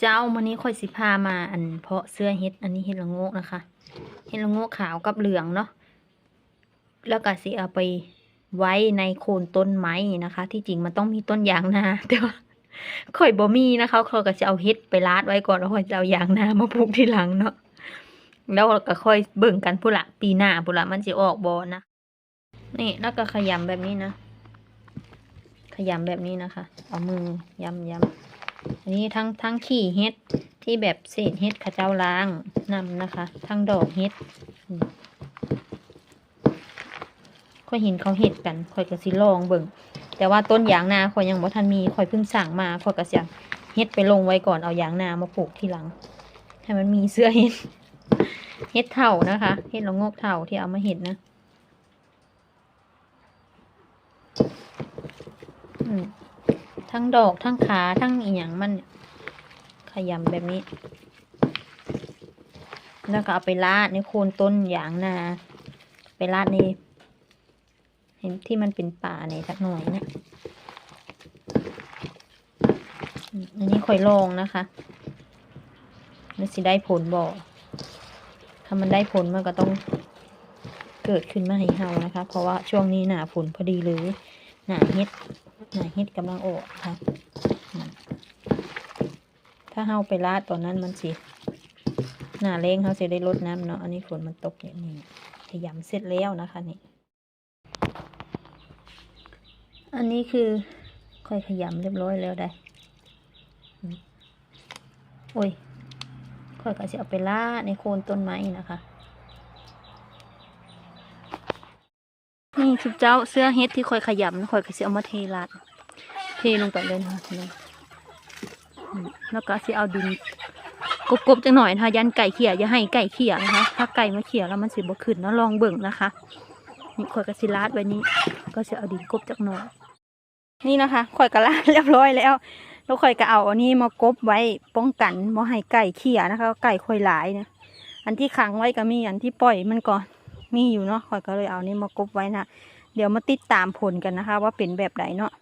เจ้ามื้อนี้ค่อยสิพามาอันเพาะเสื้อเฮ็ด อันนี้เฮ็ดละโงกนะคะเฮ็ดละโงกขาวกับเหลืองเนาะแล้วก็สิเอาไปไว้ในโคนต้นไม้นะคะ ที่จริงมันต้องมีต้นยางนาแต่ว่าค่อยบ่มีนะคะเขาก็จะเอาเฮ็ดไปลาดไว้ก่อนแล้วค่อยจะเอายางนามาปลูกทีหลังเนาะแล้วก็ค่อยเบิ่งกันพุ่ละปีหน้าพุ่ละมันสิออกบ่นะนี่แล้วก็ขยำแบบนี้นะ ขยำแบบนี้นะคะ เอามือยำยำ อันนี้ทั้งทั้งขี้เฮ็ดที่แบบเศษเฮ็ดข้าเจ้าล้างนำนะคะ ทั้งดอกเฮ็ดอืมค่อยเห็นเขาเฮ็ดกันค่อยก็สิลองเบิ่งแต่ว่าต้นยางนาค่อยยังบ่ทันมีค่อยเพิ่งสั่งมาค่อยก็สิเฮ็ดไปลงไว้ก่อนเอายางนามาปลูกทีหลัง ให้มันมีเสื้อเฮ็ดเฮ็ดเถ่านะคะเฮ็ดละโงกเถ่าที่เอามาเฮ็ดนะ อืม ทั้งดอกทั้งขาทั้งอีหยังมันเนี่ยขยำแบบนี้ แล้วก็เอาไปราดในโคนต้นยางนาไปราดในเห็นที่มันเป็นป่าในสักหน่อยนะอันนี้ค่อยลองนะคะแล้วสิได้ผลบอกถ้ามันได้ผลมันก็ต้องเกิดขึ้นมาให้เฮานะคะ เพราะว่าช่วงนี้หนาฝนพอดีเลยหนาเฮ็ด นาเฮ็ดกำลังออกค่ะถ้าเฮาไปลาดตอนนั้นมันสิหน้าเล้งเฮาสิได้ลดน้ำเนาะ อันนี้ฝนมันตกอย่างนี้ขยำเสร็จแล้วนะคะนี่ อันนี้คือค่อยขยำเรียบร้อยแล้วได้อืมโอ้ย ค่อยก็จะเอาไปลาดในโคนต้นไม้นะคะ นี่ทุกเจ้าเสื้อเฮ็ดที่ค่อยขยำค่อยก็สิเอามาเทลาด ลงไปเลยนะคะนี่อืมแล้วก็สิเอาดินกบๆจังหน่อยนะคะยันไก่เขี่ยอย่าให้ไก่เขี่ยนะคะ ถ้าไก่มาเขี่ยแล้วมันสิบ่ขึ้นเนาะลองเบิ่งนะคะนี่ข่อยก็สิลาดไว้นี้ ก็สิเอาดินกบจักหน่อยนี่นะคะข่อยก็ลาดเรียบร้อยแล้วแล้วข่อยก็เอาอันนี้มากบไว้ป้องกันบ่ให้ไก่เขี่ยนะคะ ไก่ข่อยหลายเนี่ยอันที่ขังไว้ก็มีอันที่ปล่อยมันก่อนมีอยู่เนาะข่อยก็เลยเอานี่มากบไว้นะเดี๋ยวมาติดตามผลกันนะคะ ว่าเป็นแบบไหนเนาะ